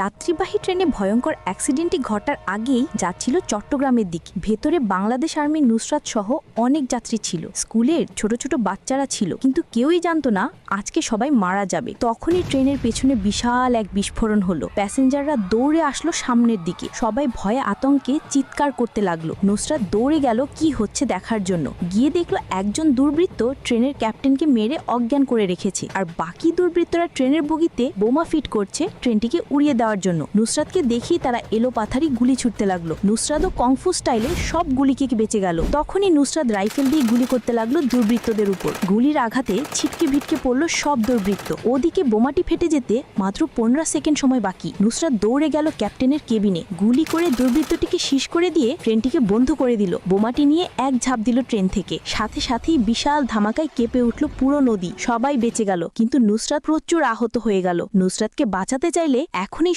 যাত্রীবাহী ট্রেনে ভয়ঙ্কর অ্যাক্সিডেন্টটি ঘটার আগেই যাচ্ছিল চট্টগ্রামের দিকে। ভেতরে বাংলাদেশ আর্মির নুসরাত সহ অনেক যাত্রী ছিল। স্কুলের ছোট ছোট বাচ্চারা ছিল, কিন্তু কেউই জানতো না আজকে সবাই মারা যাবে। তখনই ট্রেনের পেছনে বিশাল এক বিস্ফোরণ হলো। প্যাসেঞ্জাররা দৌড়ে আসলো সামনের দিকে। সবাই ভয়ে আতঙ্কে চিৎকার করতে লাগল। নুসরাত দৌড়ে গেল কি হচ্ছে দেখার জন্য। গিয়ে দেখল একজন দুর্বৃত্ত ট্রেনের ক্যাপ্টেনকে মেরে অজ্ঞান করে রেখেছে। আর বাকি দুর্বৃত্তরা ট্রেনের বগিতে বোমা ফিট করছে, ট্রেনটিকে উড়িয়ে দেওয়ার জন্য। নুসরাতকে দেখেই তারা এলো পাথারি গুলি ছুটতে লাগল। নুসরাতও কংফু স্টাইলে সব গুলিকে বেঁচে গেল। তখনই নুসরাত রাইফেল দিয়ে গুলি করতে লাগল দুর্বৃত্তদের উপর। গুলির আঘাতে ছিটকে ভিটকে পড়ল সব দুর্বৃত্ত। ওদিকে বোমাটি ফেটে যেতে মাত্র পনেরো সেকেন্ড সময় বাকি। নুসরাত দৌড়ে গেল ক্যাপ্টেনের কেবিনে। গুলি করে দুর্বৃত্তটিকে শীষ করে দিয়ে ট্রেনটিকে বন্ধ করে দিল। বোমাটি নিয়ে এক ঝাঁপ দিল ট্রেন থেকে। সাথে সাথেই বিশাল ধামাকায় কেঁপে উঠল পুরো নদী। সবাই বেঁচে গেল। কিন্তু নুসরাত প্রচুর আহত হয়ে গেল। নুসরাতকে বাঁচাতে চাইলে এখনই